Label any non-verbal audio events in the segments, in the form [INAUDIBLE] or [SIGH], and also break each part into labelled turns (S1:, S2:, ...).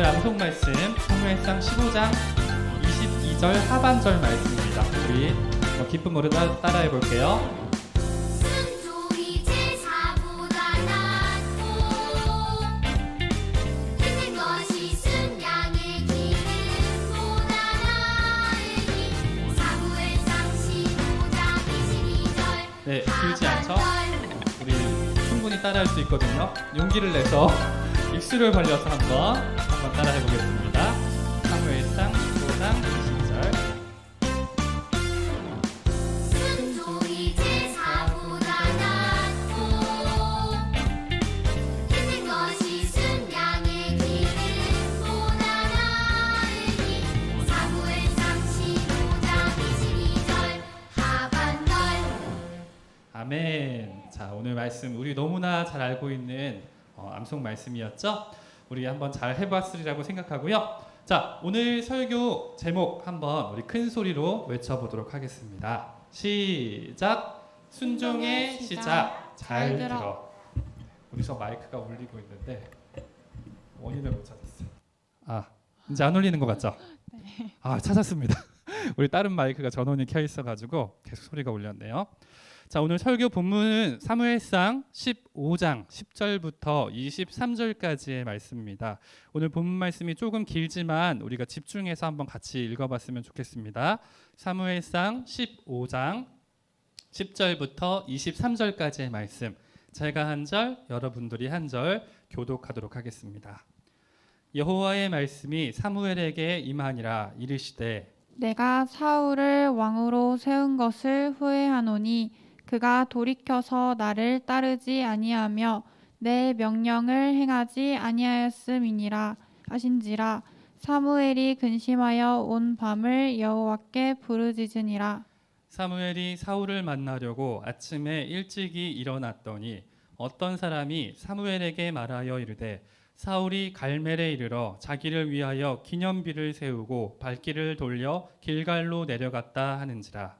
S1: 오늘 암송 말씀 사무엘상 15장 22절 하반절 말씀입니다. 우리 어, 기쁨으로 따, 따라해 볼게요.
S2: 순종이 제사보다 낫고 듣는 것이 순양의 기름보다 나으니 사무엘상 15장 22절
S1: 네, 길지 않죠? 우리 충분히 따라할 수 있거든요. 용기를 내서 입술을 벌려서 한번 한번 따라 해 보겠습니다. 사무엘상 15장 22절.
S2: 순종이 제사보다 낫고 듣는 것이 순양의 기름보다 나으니 사무엘상 15장 22절 하반절
S1: 아멘. 자, 오늘 말씀 우리 너무나 잘 알고 있는 어, 암송 말씀이었죠? 우리 한번 잘 해봤으리라고 생각하고요. 자, 오늘 설교 제목 한번 우리 큰 소리로 외쳐보도록 하겠습니다. 시작. 순종의 시작. 잘 들어. 우리 저 마이크가 울리고 있는데 원인을 못 찾았어요. 아, 이제 안 울리는 것 같죠? 아, 찾았습니다. [LAUGHS] 우리 다른 마이크가 전원이 켜 있어가지고 계속 소리가 울렸네요. 자 오늘 설교 본문은 사무엘상 15장 10절부터 23절까지의 말씀입니다. 오늘 본문 말씀이 조금 길지만 우리가 집중해서 한번 같이 읽어 봤으면 좋겠습니다. 사무엘상 15장 10절부터 23절까지의 말씀 제가 한 절, 여러분들이 한 절 교독하도록 하겠습니다. 여호와의 말씀이 사무엘에게 임하니라 이르시되
S3: 내가 사울을 왕으로 세운 것을 후회하노니 그가 돌이켜서 나를 따르지 아니하며 내 명령을 행하지 아니하였음이니라 하신지라 사무엘이 근심하여 온 밤을 여호와께 부르짖으니라.
S1: 사무엘이 사울을 만나려고 아침에 일찍이 일어났더니 어떤 사람이 사무엘에게 말하여 이르되 사울이 갈멜에 이르러 자기를 위하여 기념비를 세우고 발길을 돌려 길갈로 내려갔다 하는지라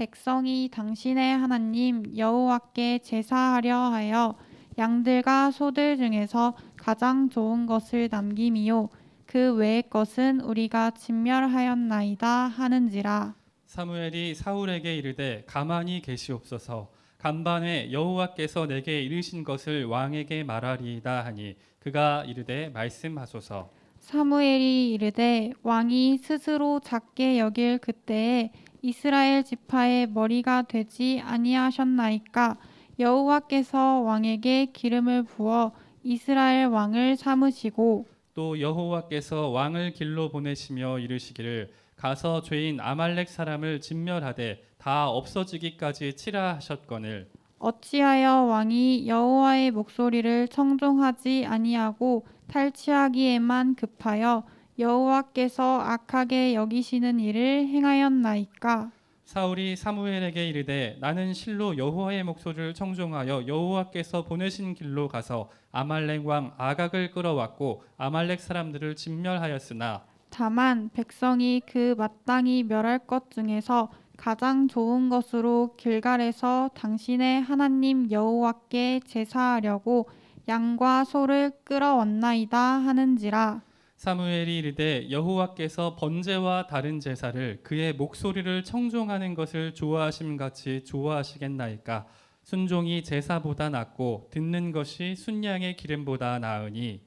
S3: 백성이 당신의 하나님 여호와께 제사하려 하여 양들과 소들 중에서 가장 좋은 것을 남김이요. 그 외의 것은 우리가 진멸하였나이다 하는지라.
S1: 사무엘이 사울에게 이르되 가만히 계시옵소서. 간밤에 여호와께서 내게 이르신 것을 왕에게 말하리이다 하니 그가 이르되 말씀하소서.
S3: 사무엘이 이르되 왕이 스스로 작게 여길 그때에 이스라엘 지파의 머리가 되지 아니하셨나이까? 여호와께서 왕에게 기름을 부어 이스라엘 왕을 삼으시고
S1: 또 여호와께서 왕을 길로 보내시며 이르시기를 가서 죄인 아말렉 사람을 진멸하되 다 없어지기까지 치라 하셨거늘.
S3: 어찌하여 왕이 여호와의 목소리를 청종하지 아니하고 탈취하기에만 급하여 여호와께서 악하게 여기시는 일을 행하였나이까?
S1: 사울이 사무엘에게 이르되 나는 실로 여호와의 목소리를 청종하여 여호와께서 보내신 길로 가서 아말렉 왕 아각을 끌어왔고 아말렉 사람들을 진멸하였으나
S3: 다만 백성이 그 마땅히 멸할 것 중에서 가장 좋은 것으로 길갈에서 당신의 하나님 여호와께 제사하려고 양과 소를 끌어왔나이다 하는지라
S1: 사무엘이 이르되 여호와께서 번제와 다른 제사를 그의 목소리를 청종하는 것을 좋아하심 같이 좋아하시겠나이까? 순종이 제사보다 낫고 듣는 것이 순양의 기름보다 나으니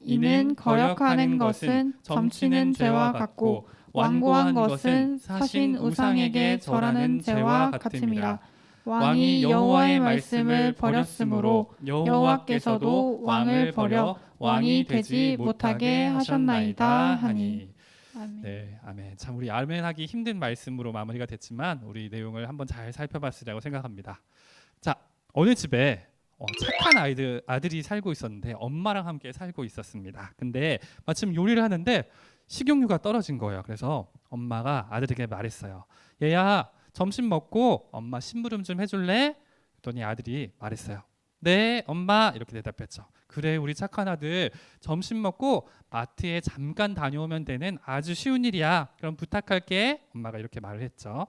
S3: 이는 거역하는 것은 점치는 죄와 같고 완고한 것은 사신 우상에게 절하는 죄와 같음이라 왕이 여호와의 말씀을 버렸으므로 여호와께서도 왕을 버려 왕이 되지 못하게 하셨나이다 하니 아멘.
S1: 네, 아멘. 참 우리 아멘하기 힘든 말씀으로 마무리가 됐지만 우리 내용을 한번 잘 살펴봤으리라고 생각합니다. 자, 어느 집에 어, 착한 아이들 아들이 살고 있었는데 엄마랑 함께 살고 있었습니다. 근데 마침 요리를 하는데 식용유가 떨어진 거예요. 그래서 엄마가 아들에게 말했어요. 얘야 점심 먹고 엄마 심부름 좀 해줄래? 그랬더니 아들이 말했어요. 네 엄마 이렇게 대답했죠. 그래 우리 착한 아들 점심 먹고 마트에 잠깐 다녀오면 되는 아주 쉬운 일이야. 그럼 부탁할게. 엄마가 이렇게 말을 했죠.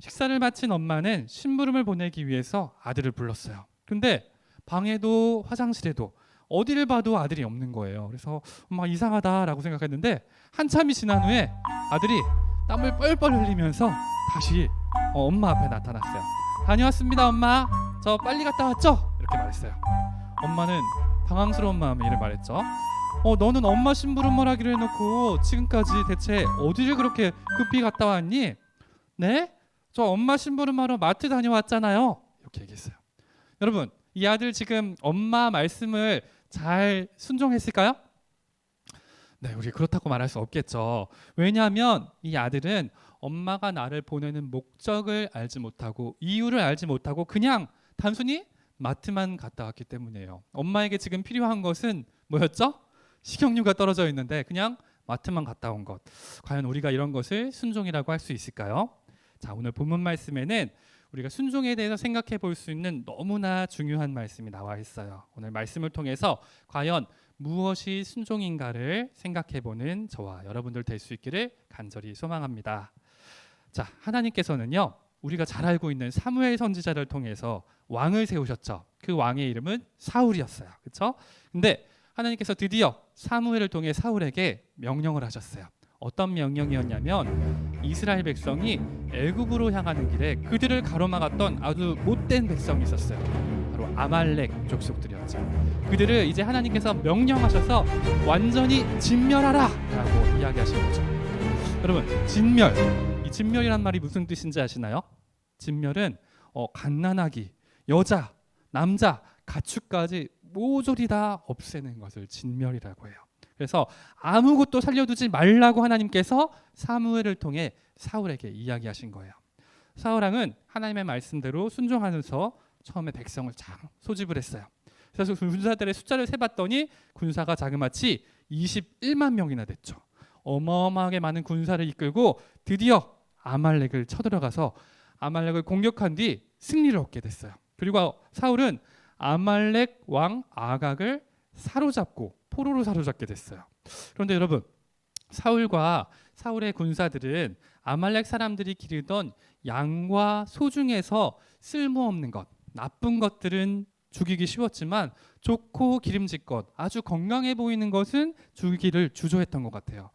S1: 식사를 마친 엄마는 심부름을 보내기 위해서 아들을 불렀어요. 근데 방에도 화장실에도 어디를 봐도 아들이 없는 거예요. 그래서 엄마 이상하다라고 생각했는데 한참이 지난 후에 아들이 땀을 뻘뻘 흘리면서 다시 어, 엄마 앞에 나타났어요. 다녀왔습니다, 엄마. 저 빨리 갔다 왔죠? 이렇게 말했어요. 엄마는 당황스러운 마음에 이를 말했죠. 어, 너는 엄마 심부름을 하기로 해놓고 지금까지 대체 어디를 그렇게 급히 갔다 왔니? 네? 저 엄마 심부름하러 마트 다녀왔잖아요. 이렇게 얘기했어요. 여러분, 이 아들 지금 엄마 말씀을 잘 순종했을까요? 네, 우리 그렇다고 말할 수 없겠죠. 왜냐하면 이 아들은 엄마가 나를 보내는 목적을 알지 못하고 이유를 알지 못하고 그냥 단순히 마트만 갔다 왔기 때문이에요. 엄마에게 지금 필요한 것은 뭐였죠? 식용유가 떨어져 있는데 그냥 마트만 갔다 온 것. 과연 우리가 이런 것을 순종이라고 할 수 있을까요? 자, 오늘 본문 말씀에는 우리가 순종에 대해서 생각해 볼 수 있는 너무나 중요한 말씀이 나와 있어요. 오늘 말씀을 통해서 과연 무엇이 순종인가를 생각해 보는 저와 여러분들 될 수 있기를 간절히 소망합니다. 자, 하나님께서는요. 우리가 잘 알고 있는 사무엘 선지자를 통해서 왕을 세우셨죠. 그 왕의 이름은 사울이었어요. 그렇죠? 근데 하나님께서 드디어 사무엘을 통해 사울에게 명령을 하셨어요. 어떤 명령이었냐면 이스라엘 백성이 애굽으로 향하는 길에 그들을 가로막았던 아주 못된 백성이 있었어요. 바로 아말렉 족속들이었죠. 그들을 이제 하나님께서 명령하셔서 완전히 진멸하라라고 이야기하신 거죠. 여러분, 진멸. 이 진멸이란 말이 무슨 뜻인지 아시나요? 진멸은 어, 갓난아기, 여자, 남자, 가축까지 모조리 다 없애는 것을 진멸이라고 해요. 그래서 아무것도 살려두지 말라고 하나님께서 사무엘을 통해 사울에게 이야기하신 거예요. 사울 왕은 하나님의 말씀대로 순종하면서 처음에 백성을 잘 소집을 했어요. 그래서 군사들의 숫자를 세봤더니 군사가 자그마치 21만 명이나 됐죠. 어마어마하게 많은 군사를 이끌고 드디어 아말렉을 쳐들어가서 아말렉을 공격한 뒤 승리를 얻게 됐어요. 그리고 사울은 아말렉 왕 아각을 사로잡고 포로로 사로잡게 됐어요. 그런데 여러분 사울과 사울의 군사들은 아말렉 사람들이 기르던 양과 소 중에서 쓸모없는 것, 나쁜 것들은 죽이기 쉬웠지만 좋고 기름질 것, 아주 건강해 보이는 것은 죽이기를 주저했던 것 같아요.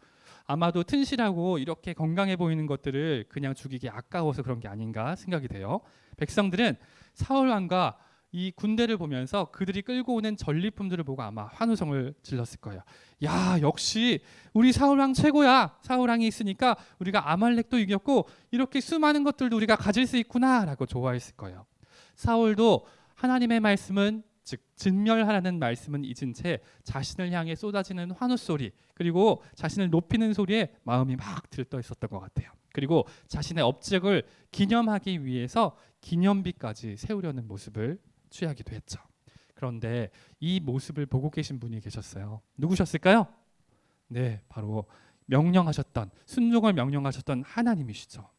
S1: 아마도 튼실하고 이렇게 건강해 보이는 것들을 그냥 죽이기 아까워서 그런 게 아닌가 생각이 돼요. 백성들은 사울 왕과 이 군대를 보면서 그들이 끌고 오는 전리품들을 보고 아마 환호성을 질렀을 거예요. 야, 역시 우리 사울 왕 최고야. 사울 왕이 있으니까 우리가 아말렉도 이겼고 이렇게 수많은 것들도 우리가 가질 수 있구나라고 좋아했을 거예요. 사울도 하나님의 말씀은 즉 진멸하라는 말씀은 잊은 채 자신을 향해 쏟아지는 환호 소리 그리고 자신을 높이는 소리에 마음이 막 들떠 있었던 것 같아요. 그리고 자신의 업적을 기념하기 위해서 기념비까지 세우려는 모습을 취하기도 했죠. 그런데 이 모습을 보고 계신 분이 계셨어요. 누구셨을까요? 네, 바로 명령하셨던 순종을 명령하셨던 하나님이시죠.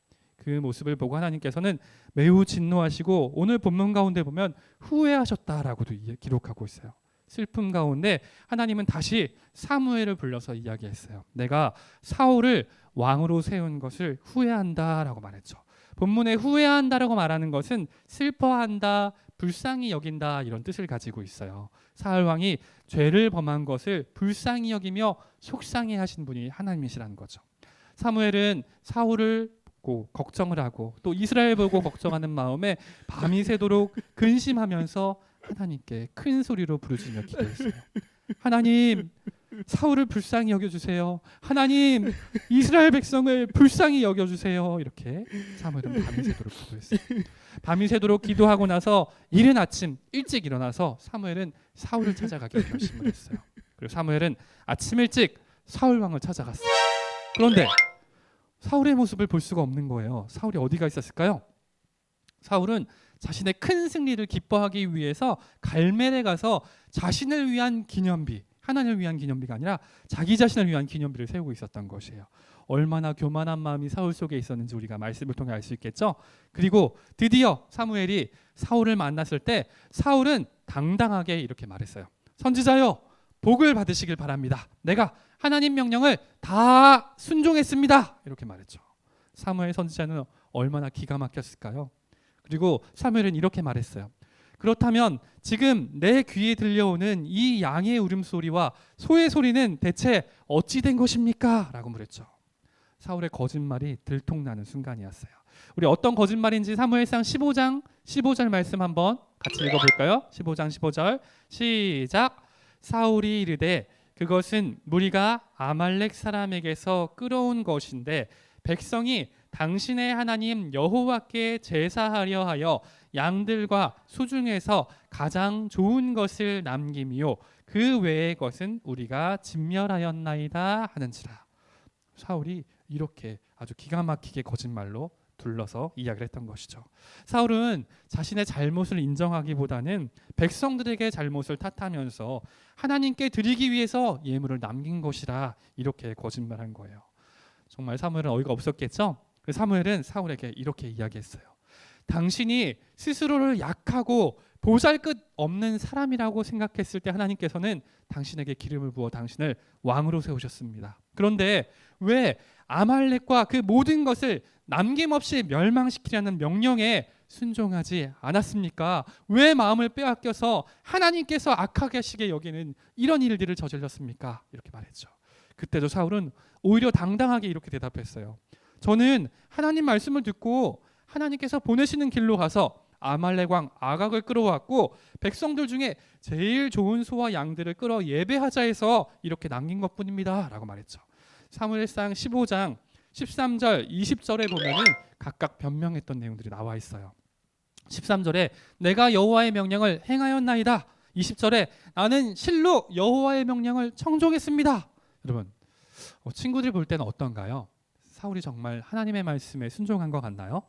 S1: 그 모습을 보고 하나님께서는 매우 진노하시고 오늘 본문 가운데 보면 후회하셨다라고도 이- 기록하고 있어요. 슬픔 가운데 하나님은 다시 사무엘을 불러서 이야기했어요. 내가 사울을 왕으로 세운 것을 후회한다라고 말했죠. 본문에 후회한다라고 말하는 것은 슬퍼한다, 불쌍히 여긴다 이런 뜻을 가지고 있어요. 사울 왕이 죄를 범한 것을 불쌍히 여기며 속상해 하신 분이 하나님이시라는 거죠. 사무엘은 사울을 보고 걱정을 하고 또 이스라엘 보고 걱정하는 마음에 밤이 새도록 근심하면서 하나님께 큰 소리로 부르짖며 기도했어요. 하나님 사울을 불쌍히 여겨 주세요. 하나님 이스라엘 백성을 불쌍히 여겨 주세요. 이렇게 사무엘은 밤이 새도록 기도했어요. 밤이 새도록 기도하고 나서 이른 아침 일찍 일어나서 사무엘은 사울을 찾아가기로 결심을 했어요. 그리고 사무엘은 아침 일찍 사울 왕을 찾아갔어요. 그런데 사울의 모습을 볼 수가 없는 거예요. 사울이 어디가 있었을까요? 사울은 자신의 큰 승리를 기뻐하기 위해서 갈멜에 가서 자신을 위한 기념비 하나님을 위한 기념비가 아니라 자기 자신을 위한 기념비를 세우고 있었던 것이에요. 얼마나 교만한 마음이 사울 속에 있었는지 우리가 말씀을 통해 알 수 있겠죠. 그리고 드디어 사무엘이 사울을 만났을 때 사울은 당당하게 이렇게 말했어요. 선지자여 복을 받으시길 바랍니다. 내가 하나님 명령을 다 순종했습니다. 이렇게 말했죠. 사무엘 선지자는 얼마나 기가 막혔을까요? 그리고 사무엘은 이렇게 말했어요. 그렇다면 지금 내 귀에 들려오는 이 양의 울음소리와 소의 소리는 대체 어찌 된 것입니까? 라고 물었죠. 사울의 거짓말이 들통나는 순간이었어요. 우리 어떤 거짓말인지 사무엘상 15장 15절 말씀 한번 같이 읽어볼까요? 15장 15절 시작. 사울이 이르되 그것은 무리가 아말렉 사람에게서 끌어온 것인데 백성이 당신의 하나님 여호와께 제사하려 하여 양들과 수중에서 가장 좋은 것을 남김이요. 그 외의 것은 우리가 진멸하였나이다 하는지라. 사울이 이렇게 아주 기가 막히게 거짓말로 둘러서 이야기를 했던 것이죠. 사울은 자신의 잘못을 인정하기보다는 백성들에게 잘못을 탓하면서 하나님께 드리기 위해서 예물을 남긴 것이라 이렇게 거짓말한 거예요. 정말 사무엘은 어이가 없었겠죠. 그 사무엘은 사울에게 이렇게 이야기했어요. 당신이 스스로를 약하고 보잘것 없는 사람이라고 생각했을 때 하나님께서는 당신에게 기름을 부어 당신을 왕으로 세우셨습니다. 그런데 왜 아말렉과 그 모든 것을 남김없이 멸망시키려는 명령에 순종하지 않았습니까? 왜 마음을 빼앗겨서 하나님께서 악하게 하시게 여기는 이런 일들을 저질렀습니까? 이렇게 말했죠. 그때도 사울은 오히려 당당하게 이렇게 대답했어요. 저는 하나님 말씀을 듣고 하나님께서 보내시는 길로 가서 아말렉 왕 아각을 끌어왔고 백성들 중에 제일 좋은 소와 양들을 끌어 예배하자 해서 이렇게 남긴 것뿐입니다라고 말했죠. 사무엘상 15장 13절 20절에 보면은 각각 변명했던 내용들이 나와 있어요. 13절에 내가 여호와의 명령을 행하였나이다. 20절에 나는 실로 여호와의 명령을 청종했습니다. 여러분 어, 친구들이 볼 때는 어떤가요? 사울이 정말 하나님의 말씀에 순종한 것 같나요?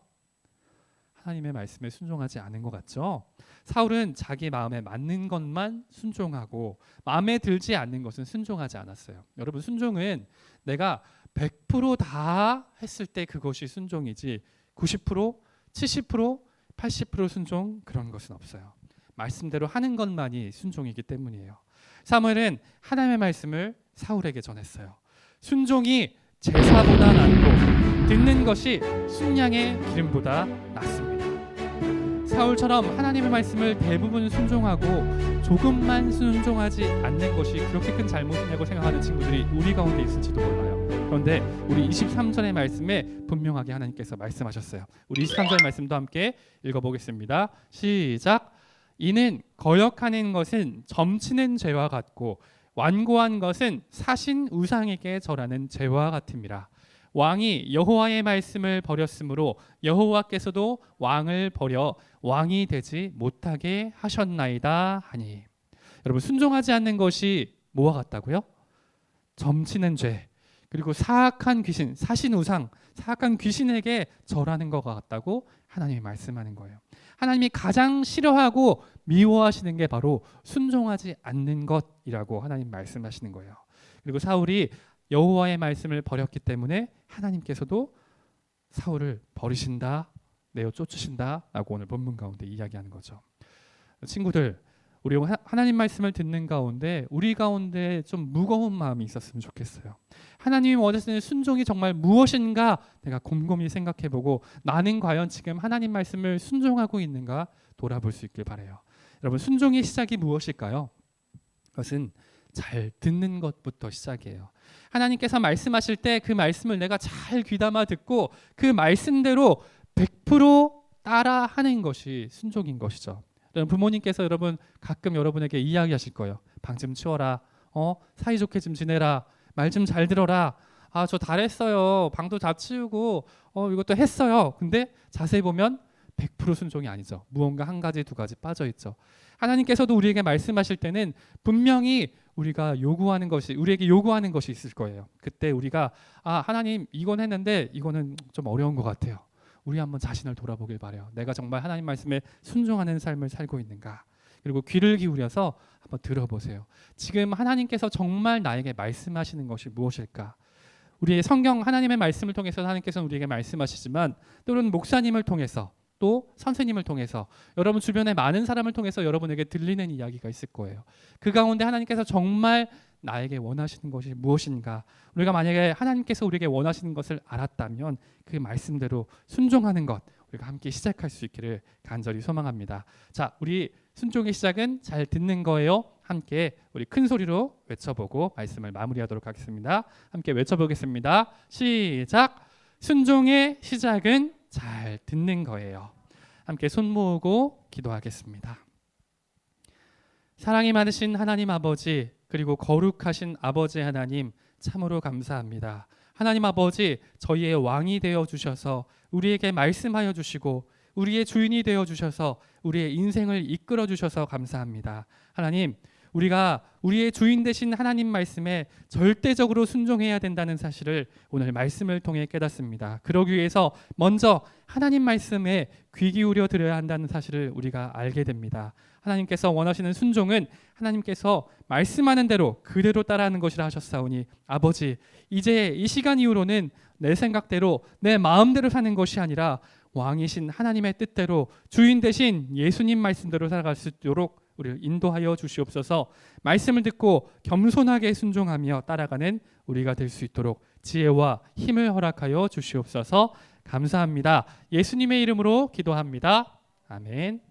S1: 하나님의 말씀에 순종하지 않은 것 같죠. 사울은 자기 마음에 맞는 것만 순종하고 마음에 들지 않는 것은 순종하지 않았어요. 여러분 순종은 내가 100%다 했을 때 그것이 순종이지 90%, 70%, 80% 순종 그런 것은 없어요. 말씀대로 하는 것만이 순종이기 때문이에요. 사무엘은 하나님의 말씀을 사울에게 전했어요. 순종이 제사보다 낫고 듣는 것이 순양의 기름보다 낫습니다. 사울처럼 하나님의 말씀을 대부분 순종하고 조금만 순종하지 않는 것이 그렇게 큰 잘못이냐고 생각하는 친구들이 우리 가운데 있을지도 몰라요. 그런데 우리 23절의 말씀에 분명하게 하나님께서 말씀하셨어요. 우리 23절 말씀도 함께 읽어보겠습니다. 시작. 이는 거역하는 것은 점치는 죄와 같고 완고한 것은 사신 우상에게 절하는 죄와 같음이라. 왕이 여호와의 말씀을 버렸으므로 여호와께서도 왕을 버려 왕이 되지 못하게 하셨나이다 하니. 여러분 순종하지 않는 것이 뭐와 같다고요? 점치는 죄 그리고 사악한 귀신, 사신 우상, 사악한 귀신에게 절하는 것 같다고 하나님이 말씀하는 거예요. 하나님이 가장 싫어하고 미워하시는 게 바로 순종하지 않는 것이라고 하나님 말씀하시는 거예요. 그리고 사울이 여호와의 말씀을 버렸기 때문에 하나님께서도 사울을 버리신다, 내어 쫓으신다라고 오늘 본문 가운데 이야기하는 거죠. 친구들, 우리 하- 하나님 말씀을 듣는 가운데 우리 가운데 좀 무거운 마음이 있었으면 좋겠어요. 하나님이 원하시는 순종이 정말 무엇인가 내가 곰곰이 생각해보고 나는 과연 지금 하나님 말씀을 순종하고 있는가 돌아볼 수 있길 바래요. 여러분 순종의 시작이 무엇일까요? 그것은 잘 듣는 것부터 시작이에요. 하나님께서 말씀하실 때 그 말씀을 내가 잘 귀담아 듣고 그 말씀대로 100% 따라 하는 것이 순종인 것이죠. 부모님께서 여러분 가끔 여러분에게 이야기하실 거예요. 방 좀 치워라. 어 사이좋게 좀 지내라. 말 좀 잘 들어라. 아저 잘했어요. 방도 다 치우고 어 이것도 했어요. 근데 자세히 보면 100% 순종이 아니죠. 무언가 한 가지 두 가지 빠져 있죠. 하나님께서도 우리에게 말씀하실 때는 분명히 우리가 요구하는 것이 우리에게 요구하는 것이 있을 거예요. 그때 우리가 아 하나님 이건 했는데 이거는 좀 어려운 것 같아요. 우리 한번 자신을 돌아보길 바래요. 내가 정말 하나님 말씀에 순종하는 삶을 살고 있는가? 그리고 귀를 기울여서 한번 들어보세요. 지금 하나님께서 정말 나에게 말씀하시는 것이 무엇일까? 우리의 성경 하나님의 말씀을 통해서 하나님께서는 우리에게 말씀하시지만 또는 목사님을 통해서 또 선생님을 통해서 여러분 주변의 많은 사람을 통해서 여러분에게 들리는 이야기가 있을 거예요. 그 가운데 하나님께서 정말 나에게 원하시는 것이 무엇인가? 우리가 만약에 하나님께서 우리에게 원하시는 것을 알았다면 그 말씀대로 순종하는 것 우리가 함께 시작할 수 있기를 간절히 소망합니다. 자, 우리 순종의 시작은 잘 듣는 거예요. 함께 우리 큰 소리로 외쳐보고 말씀을 마무리하도록 하겠습니다. 함께 외쳐보겠습니다. 시작. 순종의 시작은 잘 듣는 거예요. 함께 손 모으고 기도하겠습니다. 사랑이 많으신 하나님 아버지 그리고 거룩하신 아버지 하나님 참으로 감사합니다. 하나님 아버지 저희의 왕이 되어 주셔서 우리에게 말씀하여 주시고 우리의 주인이 되어 주셔서 우리의 인생을 이끌어 주셔서 감사합니다. 하나님 우리가 우리의 주인 되신 하나님 말씀에 절대적으로 순종해야 된다는 사실을 오늘 말씀을 통해 깨닫습니다. 그러기 위해서 먼저 하나님 말씀에 귀 기울여 드려야 한다는 사실을 우리가 알게 됩니다. 하나님께서 원하시는 순종은 하나님께서 말씀하는 대로 그대로 따라하는 것이라 하셨사오니 아버지 이제 이 시간 이후로는 내 생각대로 내 마음대로 사는 것이 아니라 왕이신 하나님의 뜻대로 주인 되신 예수님 말씀대로 살아갈 수 있도록 우리를 인도하여 주시옵소서. 말씀을 듣고 겸손하게 순종하며 따라가는 우리가 될 수 있도록 지혜와 힘을 허락하여 주시옵소서. 감사합니다. 예수님의 이름으로 기도합니다. 아멘.